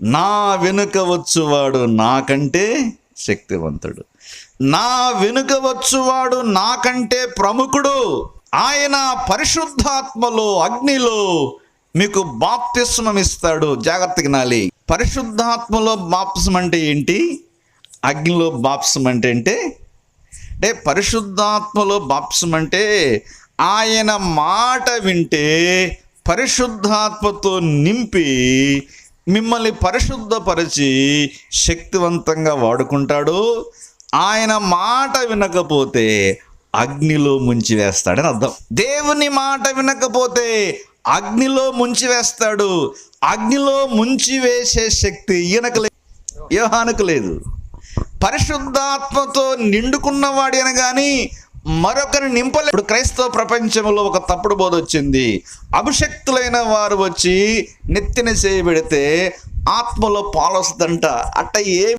నా వెనుక వచ్చువాడు నాకంటే శక్తివంతుడు. నా వెనుక వచ్చువాడు నాకంటే ప్రముఖుడు. ఆయన పరిశుద్ధాత్మలో అగ్నిలో మీకు బాప్తిస్మం ఇస్తాడు జాగ్రత్తగా నాలి. పరిశుద్ధాత్మలో బాప్సం అంటే ఏంటి? అగ్నిలో బాప్సం అంటే? అంటే అంటే పరిశుద్ధాత్మలో బాప్సం అంటే ఆయన మాట వింటే పరిశుద్ధాత్మతో నింపి మిమ్మల్ని పరిశుద్ధపరిచి శక్తివంతంగా వాడుకుంటాడు. ఆయన మాట వినకపోతే అగ్నిలో ముంచి వేస్తాడని అర్థం. దేవుని మాట వినకపోతే అగ్నిలో ముంచి వేస్తాడు. అగ్నిలో ముంచి వేసే శక్తి ఈయనకు లేదు యోహానుకు లేదు. పరిశుద్ధాత్మతో నిండుకున్నవాడి అని కానీ మరొకరిని నింపలే. ఇప్పుడు క్రైస్తవ ప్రపంచంలో ఒక తప్పుడు బోధ వచ్చింది. అభిషక్తులైన వారు వచ్చి నెత్తిన చేయబెడితే ఆత్మలో పాలొస్తుందంట. అట్ట ఏ